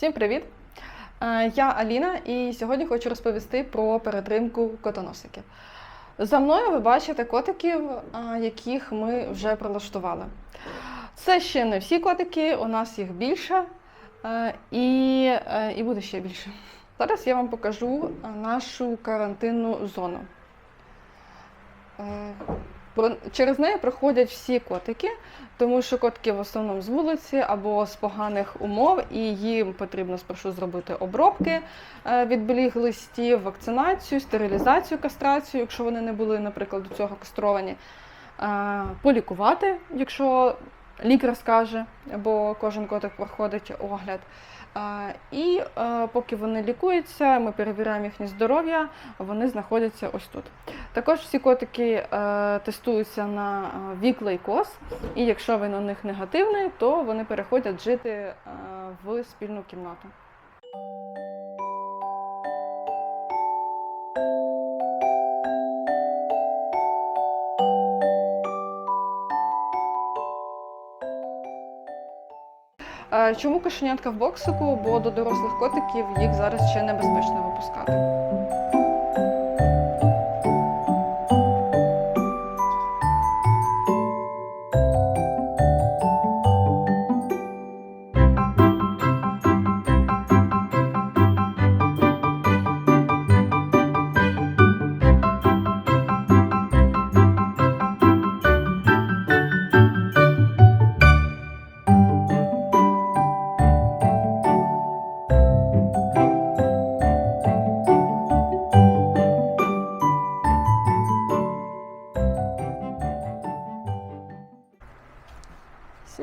Всім привіт! Е, Я Аліна і сьогодні хочу розповісти про перетримку котоносиків. За мною ви бачите котиків, е, яких ми вже прилаштували. Це ще не всі котики, у нас їх більше е, і, і буде ще більше. Зараз я вам покажу нашу карантинну зону. Через неї проходять всі котики, тому що котики в основному з вулиці або з поганих умов, і їм потрібно спершу зробити обробки е, від боліх листів, вакцинацію, стерилізацію, кастрацію, якщо вони не були, наприклад, до цього кастровані, е, полікувати, якщо лікар скаже, бо кожен котик проходить огляд. І поки вони лікуються, ми перевіряємо їхнє здоров'я, вони знаходяться ось тут. Також всі котики е, тестуються на е, вік лейкоз, і якщо він у них негативний, то вони переходять жити е, в спільну кімнату. Чому кошенятка в боксику? Бо до дорослих котиків їх зараз ще небезпечно випускати.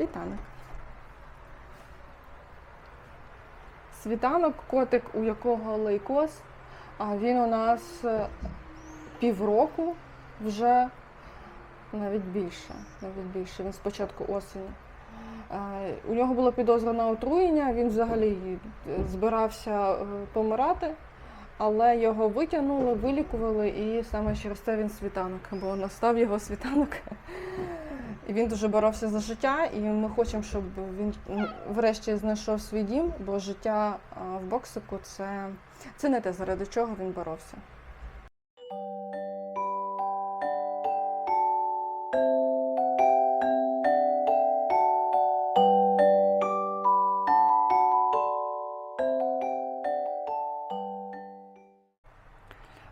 Світанок. Світанок котик, у якого лейкоз, а він у нас е, півроку вже навіть більше. Навіть більше. Він з початку осені. Е, У нього була підозра отруєння, він взагалі е, збирався помирати, але його витягнули, вилікували, і саме через це він світанок, бо настав його світанок. І він дуже боровся за життя, і ми хочемо, щоб він врешті знайшов свій дім, бо життя в боксику це, це не те, заради чого він боровся.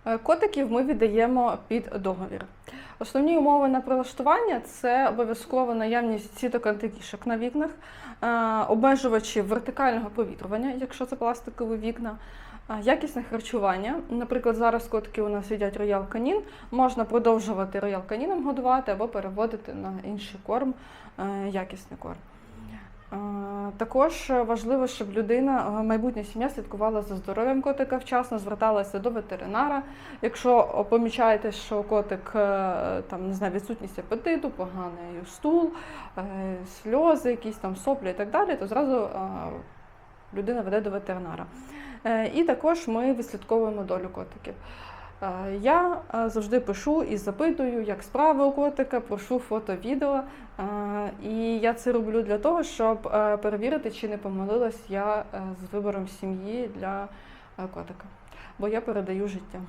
Е, Котиків ми віддаємо під договір. Основні умови на прилаштування це обов'язково наявність сіток антикішок на вікнах, е, обмежувачі вертикального повітрювання, якщо це пластикові вікна, е, якісне харчування. Наприклад, зараз котики у нас їдять роял канін, можна продовжувати роял каніном годувати або переводити на інший корм, е, якісний корм. Е, Також важливо, щоб людина, е, майбутня сім'я слідкувала за здоров'ям котика вчасно, зверталася до ветеринара. Якщо помічаєте, що котик е, там не знаю, відсутність апетиту, поганий стул, сльози, якісь там соплі і так далі, то зразу людина веде до ветеринара. І також ми відслідковуємо долю котиків. Е, Я е, завжди пишу і запитую, як справи у котика, прошу фото, відео. Е, І я це роблю для того, щоб перевірити, чи не помилилась я з вибором сім'ї для котика, бо я передаю життя.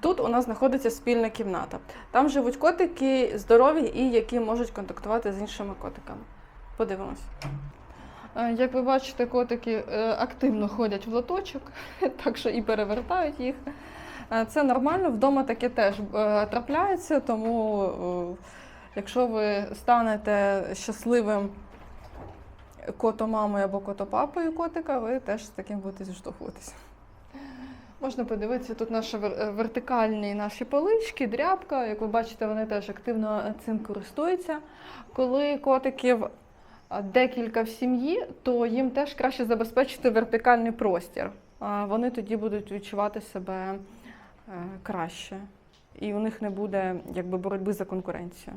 Тут у нас знаходиться спільна кімната. Там живуть котики здорові і які можуть контактувати з іншими котиками. Подивимось. Е, Як ви бачите, котики е, активно ходять в лоточок, так що і перевертають їх. Е, Це нормально, вдома таке теж трапляється, тому якщо ви станете щасливим котомамою або котопапою котика, ви теж з таким будете зіштовхуватися. Можна подивитися, тут наші вертикальні наші полички, дрябка. Як ви бачите, вони теж активно цим користуються. Коли котиків декілька в сім'ї, то їм теж краще забезпечити вертикальний простір. Вони тоді будуть відчувати себе е, краще. І у них не буде якби боротьби за конкуренцію.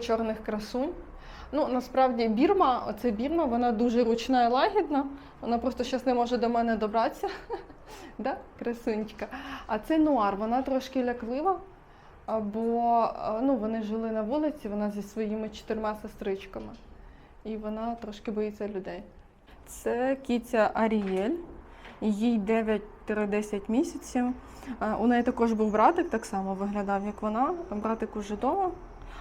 Чорних красунь. Ну, насправді, бірма, оце бірма, вона дуже ручна і лагідна. Вона просто зараз не може до мене добратися. да? Красунечка. А це нуар, вона трошки ляклива, бо ну, вони жили на вулиці, вона зі своїми чотирма сестричками. І вона трошки боїться людей. Це кіця Арієль, їй 9-10 місяців. Е, У неї також був братик, так само виглядав, як вона. Братик уже вдома.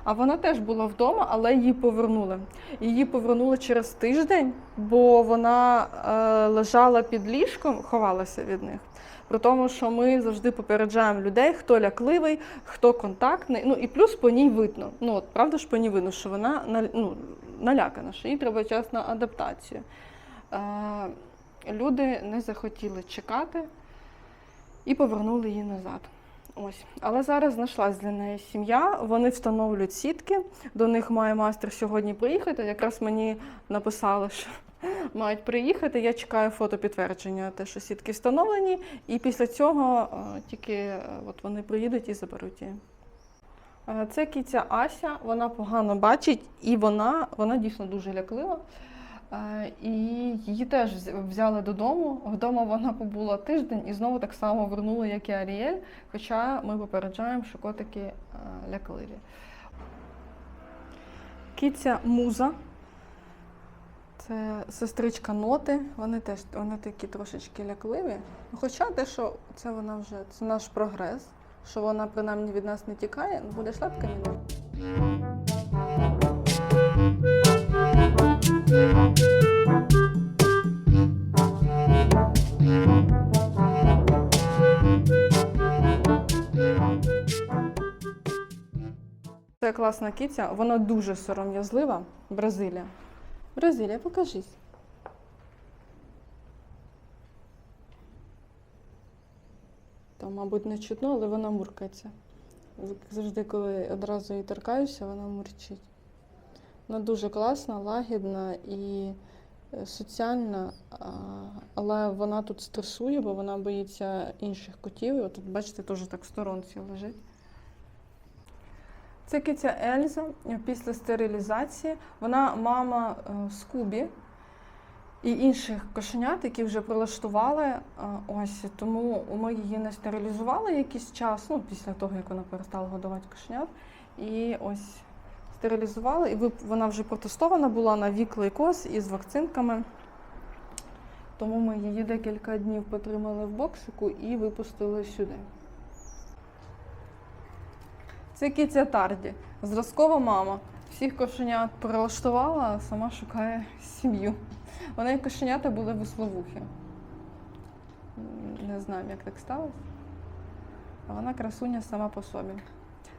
А вона теж була вдома, але її повернули. Її повернули через тиждень, бо вона е, лежала під ліжком, ховалася від них. При тому, що ми завжди попереджаємо людей, хто лякливий, хто контактний. Ну і плюс по ній видно. Ну от правда ж по ній видно, що вона ну, налякана, що їй треба час на адаптацію. Е, люди не захотіли чекати і повернули її назад. Ось. Але зараз знайшлась для неї сім'я, вони встановлюють сітки. До них має майстер сьогодні приїхати. Якраз мені написали, що мають приїхати. Я чекаю фото підтвердження, те, що сітки встановлені, і після цього е, тільки е, от вони приїдуть і заберуть її. Е, Це кіця Ася, вона погано бачить, і вона, вона дійсно дуже ляклива. І її теж взяли додому. Вдома вона побула тиждень і знову так само вернула, як і Аріель. Хоча ми попереджаємо, що котики лякливі. Кіця муза. Це сестричка ноти. Вони теж вони такі трошечки лякливі. Хоча те, що це вона вже це наш прогрес, що вона принаймні від нас не тікає, буде шляпка Це класна кіця, вона дуже сором'язлива. Бразилія. Бразилія, покажись. Там, мабуть, не чутно, але вона муркається. Завжди, коли одразу її торкаюся, вона мурчить. Вона дуже класна, лагідна і е, соціальна, але вона тут стресує, бо вона боїться інших котів. І тут, бачите, теж так в сторонці лежить. Це киця Ельза після стерилізації. Вона мама е, Скубі і інших кошенят, які вже прилаштували. е, Ось тому ми її не стерилізували якийсь час, ну після того як вона перестала годувати кошенят. І ось стерилізували, і вона вже протестована була на вік лейкоз із вакцинками. Тому ми її декілька днів потримали в боксику і випустили сюди. Це кіця Тарді, зразкова мама. Всіх кошенят прилаштувала, а сама шукає сім'ю. Неї кошенята були висловухи. Не знаю, як так сталося. А вона красуня сама по собі.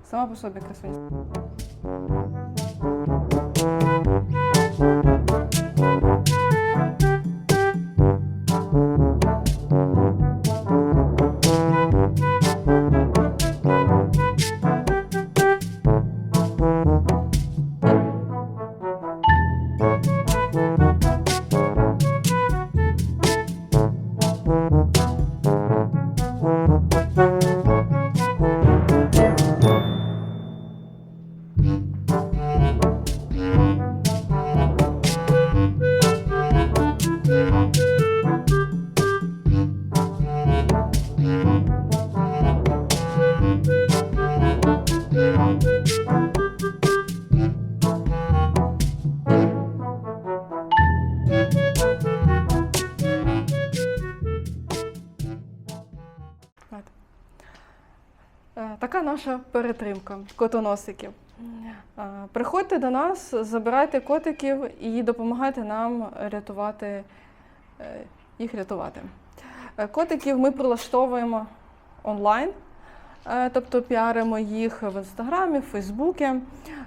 Сама по собі красуня. От. Перетримка котоносиків. Приходьте до нас, забирайте котиків і допомагайте нам рятувати е, їх рятувати. Е, Котиків ми прилаштовуємо онлайн, е, тобто піаримо їх в інстаграмі, в Фейсбуці.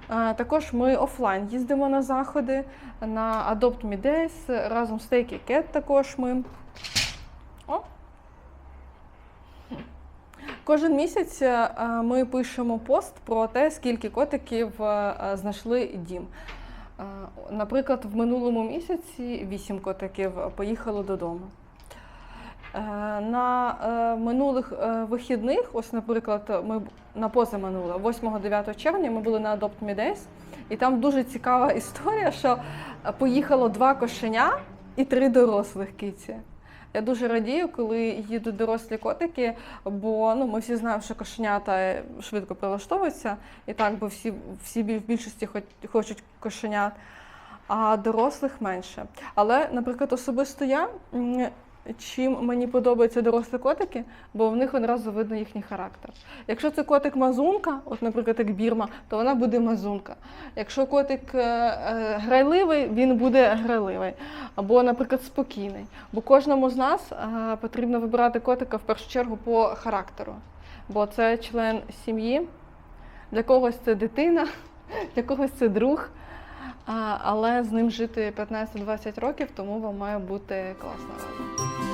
Також ми офлайн їздимо на заходи на Adopt Me Days, разом з Take Cat також ми. Кожен місяць е, ми пишемо пост про те, скільки котиків е, знайшли дім. Е, Наприклад, в минулому місяці вісім котиків поїхало додому. Е, На е, минулих е, вихідних, ось, наприклад, ми на позаминуле, 8-9 червня, ми були на Adopt Me Days, і там дуже цікава історія, що е, поїхало два кошеня і три дорослих киці. Я дуже радію, коли їдуть дорослі котики, бо ну, ми всі знаємо, що кошенята швидко прилаштовуються, і так, бо всі, всі в більшості хоч- хочуть кошенят, а дорослих менше. Але, наприклад, особисто я, чим мені подобаються дорослі котики, бо в них одразу видно їхній характер. Якщо це котик мазунка, от, наприклад, як бірма, то вона буде мазунка. Якщо котик е, е, грайливий, він буде грайливий. Або, наприклад, спокійний. Бо кожному з нас е, потрібно вибирати котика в першу чергу по характеру. Бо це член сім'ї, для когось це дитина, для когось це друг. Але з ним жити 15-20 років, тому вам має бути класно разом.